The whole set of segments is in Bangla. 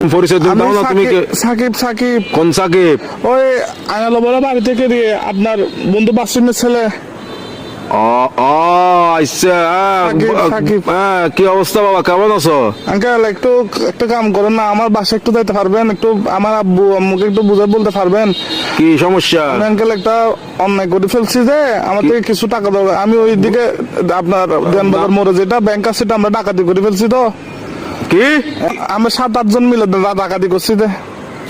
পরিচয় দাও না তুমি সাকিব- সাকিব সাকিব। কোন সাকিব? ওই আয়নালো বলে বাড়ি থেকে দিয়ে আপনার বন্ধু বাসিনের ছেলে। ও ও সাকিব, সাকিব। কি অবস্থা বাবা কেমন আছো? আঙ্কেল একটু একটা কাম করেন না আমার বাসা একটু দিতে পারবেন একটু আমার আব্বু আম্মুকে একটু বুঝে বলতে পারবেন। কি সমস্যা? আঙ্কেল একটা অন্যায় করে ফেলছি যে আমার থেকে কিছু টাকা দরকার আমি ওই দিকে আপনার দেনবাজার মোড়ে যেটা ব্যাংক আছে সেটা আমরা ডাকাতি করে ফেলছি তো। কি? আমি সাত আটজন মিলে দাদা ডাকাতি করছি যে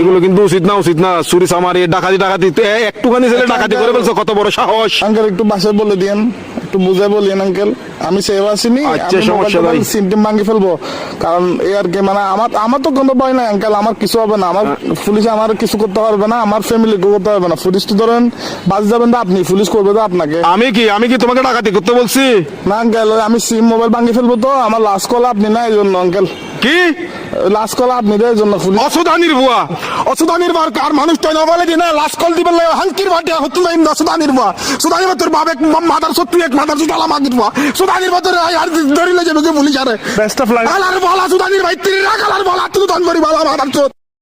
এগুলো কিন্তু উচিত না উচিত না। চুরি সামারি ডাকাতি ডাকাতি। একটুখানি ছেলে ডাকাতি করে ফেলছো কত বড় সাহস। আঙ্কেল একটু বাসায় বলে দিয়েন একটু বুঝে বলিয়েন আঙ্কেল। আমি সেভ আসিনি আচ্ছা, আমি সমস্যা নাই। সিম ভাঙি ফেলব। কারণ এই আর কি মানে আমার আমার তো কোনো ভয় নাই আঙ্কেল আমার কিছু হবে না। আমার পুলিশ আমার কিছু করতে পারবে না আমার ফ্যামিলি করতে পারবে না। পুলিশ তো ধরেন বাস যাবেন তো আপনি পুলিশ করবে তো আপনাকে। আমি কি আমি কি তোমাকে ডাকাতি করতে বলছি? না আঙ্কেল আমি সিম মোবাইল ভাঙি ফেলব তো আমার লাস্ট কল আপনি না এই জন্য আঙ্কেল কি? লাস্ট কল আপনি তো এই জন্য পুলিশ অসুধানির ভুয়া। অসুধানির বার আর মানুষটা না বলে দিনা কল দিবেন হাঙ্কির বাটে হতো না ইন্দা সুধানির ভুয়া। সুধানির তোর বাপ এক মাদার সত্যি এক মাদার সুদালা মাগির ভুয়া সুধানির ভিতরে আর ধরিলে যাবে পুলিশ আরে বেস্ট অফ লাইফ কালার বলা সুদানির ভাই তিন কালার বলা তুই দন করি বলা মাদার